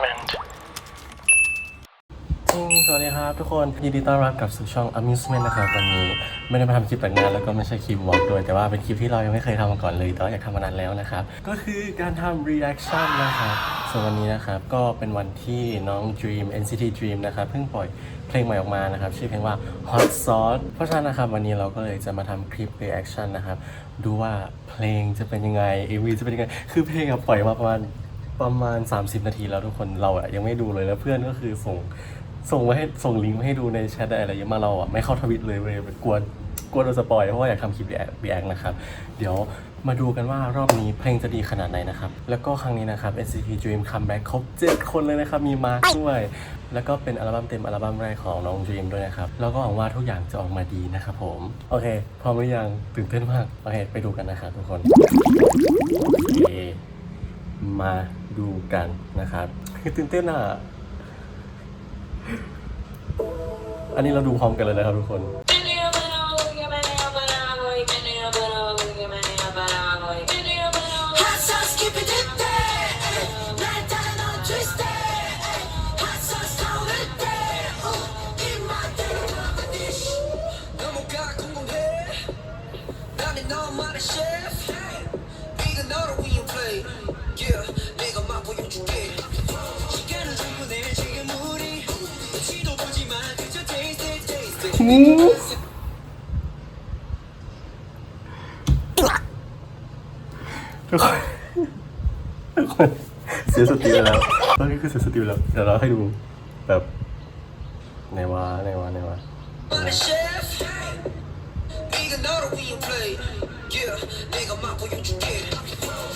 amusement. สวัสดีครับทุกคนยินดีต้อนรับกลับสู่ช่อง amusement นะครับวันนี้ไม่ได้มาทำคลิปแต่งงานแล้วก็ไม่ใช่คลิปวอล์กด้วยแต่ว่าเป็นคลิปที่เรายังไม่เคยทำมาก่อนเลยแต่ว่าอยากทำมานานแล้วนะครับ ก็คือการทำ reaction นะครับส่วนวันนี้นะครับก็เป็นวันที่น้อง Dream NCT Dream นะครับเพิ่งปล่อยเพลงใหม่ออกมานะครับ ชื่อเพลงว่า Hot Sauce เพราะฉะนั้นนะครับวันนี้เราก็เลยจะมาทำคลิป reaction นะครับ ดูว่าเพลงจะเป็นยังไง MV จะเป็นยังไง คือเพลงอะปล่อยมาประมาณ ประมาณ 30 นาทีแล้วทุกคนเราอะยังไม่ดูเลยแล้วเพื่อนก็คือส่งส่งมาให้ส่งลิงก์มาให้ดูในแชทอะไรเยอะมาเราอะไม่เข้าทวิตเลยเลยกลัวกลัวโดนสปอยเพราะว่าอยากทำคลิปรีแอคนะครับ เดี๋ยวมาดูกันว่ารอบนี้เพลงจะดีขนาดไหนนะครับ แล้วก็ครั้งนี้นะครับ NCT Dream Comeback ครบ 7 คนเลยนะครับ มีมาร์คด้วย แล้วก็เป็นอัลบั้มเต็มอัลบั้มแรกของน้อง Dream ด้วยนะครับ แล้วก็หวังว่าทุกอย่างจะออกมาดีนะครับผม โอเค พร้อมหรือยังตื่นเต้นมาก โอเค ไปดูกันนะครับทุกคน โอเค มาดูกันนะครับตื่นเต้นอะ อันนี้เราดูพร้อมกันเลยนะครับทุกคน Chef, even though the play. ทุเสียสติแล้วตอนนี้คือเสียสติแล้ว เดี๋ยวเราให้ดูแบบไนวะไนวะไนวะ 너만의 셰프 이건 너를 위한 play yeah 내가 맛보여줄게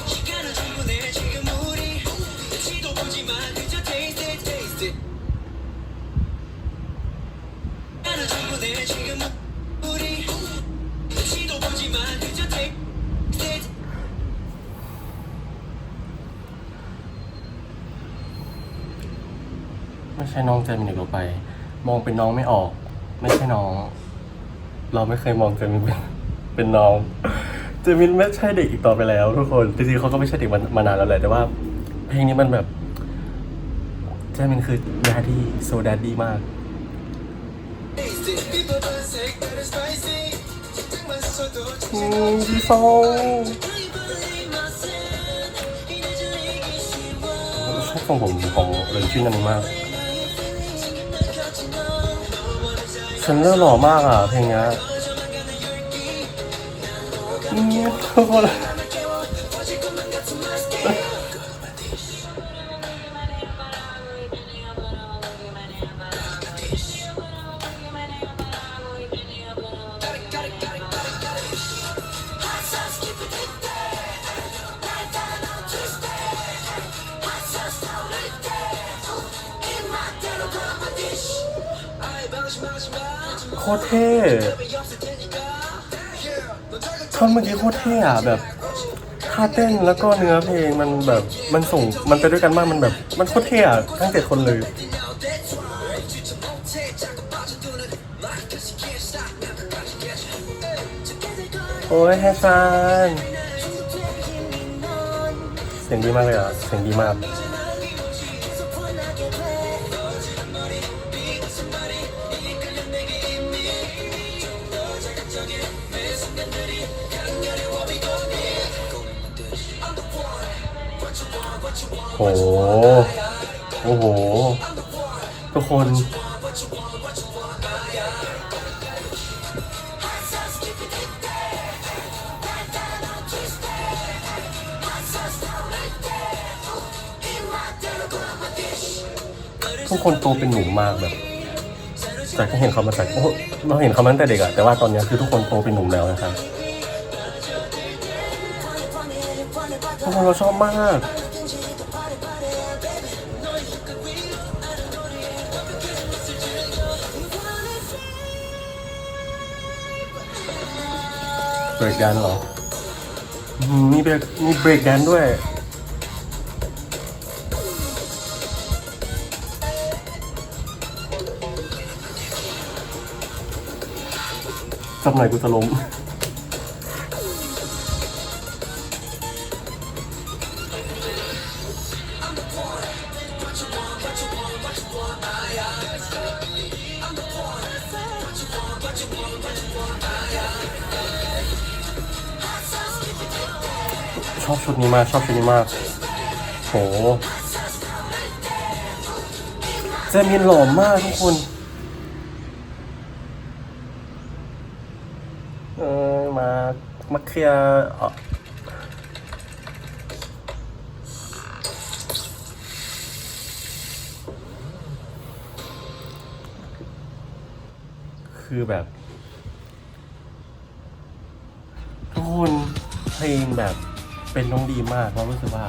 시간은 충분해 지금 우리 눈치도 보지마 그저 taste it taste it 시간은 충분해 지금 우리 눈치도 보지마 그저 taste it ไม่ใช่น้องเจมินอีกต่อไป มองเป็นน้องไม่ออก ไม่ใช่น้อง เราไม่เคยมองเจมินเป็นเป็นน้อง เจมินไม่ใช่เด็กอีกต่อไปแล้ว ทุกคนจริงๆเขาก็ไม่ใช่เด็กมามานานแล้วแหละแต่ว่า เพลงนี้มันแบบ เจมินคือดาดี้โซดาดี้มากพี่ฟงทรงผมของเรนชื่นนั้นมาก ฉันเลือหล่อมากอะเพลงเนี้ยอืมทุกคน Hot โคตรเท่ท่อนเมื่อกี้โคตรเท่อะแบบท่าเต้นแล้วก็เนื้อเพลงมันแบบมันส่งมันไปด้วยกันมากมันแบบ มันโคตรเท่อะทั้งเจ็ดคนเลยโอ้ยแฮซานเสียงดีมากเลยอะเสียงดีมาก โห โอ้โห ทุกคน ทุกคนโตเป็นหนุ่มมากแบบจากที่เห็นเขามาแต่โอ้เราเห็นเขามาตั้งแต่เด็กอะแต่ว่าตอนนี้คือทุกคนโตเป็นหนุ่มแล้วนะครับทุกคนเราชอบมาก เบรกแดนเหรอมมีเบรกมีเบรกแดนด้วย สักหน่อยกูจะล้ม ชอบชุดนี้มาก ชอบชุดนี้มาก โหเจมินหล่อมากทุกคนเออมามาเคลียร์คือแบบทุกคนเพลงแบบ เป็นน้องดีมากเพราะรู้สึกว่า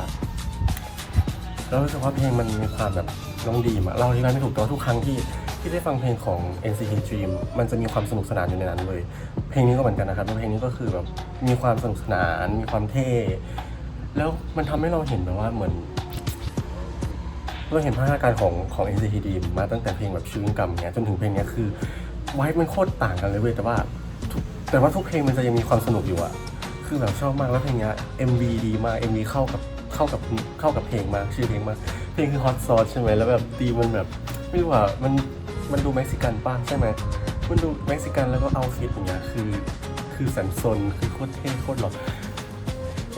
เรารู้สึกว่าเพลงมันมีความแบบน้องดีมาเราอธิบายไม่ถูกแต่ว่าทุกครั้งที่ที่ได้ฟังเพลงของ NCT Dream มันจะมีความสนุกสนานอยู่ในนั้นเลย เพลงนี้ก็เหมือนกันนะครับเพลงนี้ก็คือแบบมีความสนุกสนาน มีความเท่ แล้วมันทำให้เราเห็นแบบว่าเหมือนเราเห็นพัฒนาการของของ NCT Dream มาตั้งแต่เพลงแบบชื่นกรรมเนี้ยจนถึงเพลงนี้คือไวท์มันโคตรต่างกันเลยเว้ยแต่ว่าแต่ว่าทุกเพลงมันจะยังมีความสนุกอยู่อะ คือแบบชอบมากแล้วเพลงเนี้ย MV ดีมาก MV เข้ากับเข้ากับเข้ากับเพลงมากชื่อเพลงมากเพลงคือ Hot Sauce ใช่ไหมแล้วแบบตีมันแบบไม่รู้ว่ามันมันดูเม็กซิกันป้ะใช่ไหมมันดูเม็กซิกันแล้วก็เอาฟิตอย่างเงี้ยคือ คือสันซนคือโคตรเท่โคตรหล่อ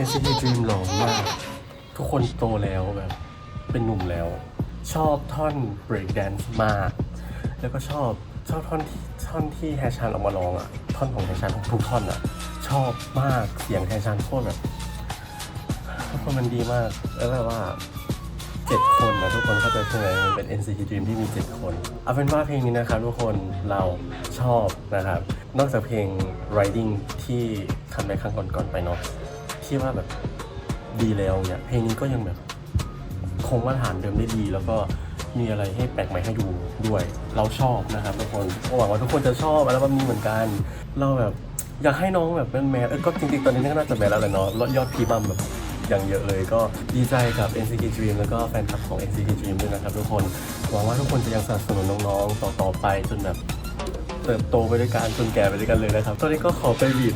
NCT Dream หล่อมาก ทุกคนโตแล้วแบบ เป็นหนุ่มแล้ว ชอบท่อน break dance มาก แล้วก็ชอบชอบท่อนที่ท่อนที่แฮชันออกมาร้องอะท่อนของแฮชันทุกท่อนอะ ชอบมากเสียงแฮชันโคตรแบบทุกคนมันดีมาก แล้วแบบว่าเจ็ดคนนะทุกคนเข้าใจใช่ไหมมันเป็น NCT Dream ที่มีเจ็ดคน เอาเป็นว่าเพลงนี้นะครับทุกคนเราชอบนะครับ นอกจากเพลง Riding ที่ทำในครั้งก่อนๆไปเนาะที่ว่าแบบดีแล้วเนี่ยเพลงนี้ก็ยังแบบคงมาตรฐานเดิมได้ดี แล้วก็มีอะไรให้แปลกใหม่ให้ดูด้วย เราชอบนะครับทุกคนหวังว่าทุกคนจะชอบอัลบั้มนี้เหมือนกัน เราแบบ อยากให้น้องแบบแมนๆเออก็จริงๆ ตอนนี้ก็น่าจะแมนแล้วแหละเนาะยอดพีบัมแบบอย่างเยอะเลยก็ดีใจกับ NCT Dream แล้วก็แฟนคลับของ NCT Dream ด้วยนะครับทุกคนหวังว่าทุกคนจะยังสนับสนุนน้องๆ ต่อๆไปจนแบบเติบโตไปด้วยกันจนแก่ไปด้วยกันเลยนะครับ ตอนนี้ก็ขอไปบีด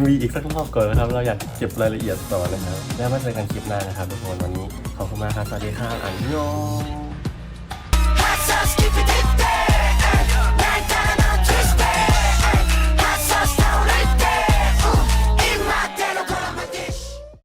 MV อีกสักรอบก่อนนะครับ เราอยากเก็บรายละเอียดต่อนะครับ แล้วมาเจอกันคลิปหน้านะครับทุกคนวันนี้ขอบคุณมากครับสวัสดีครับอันยอง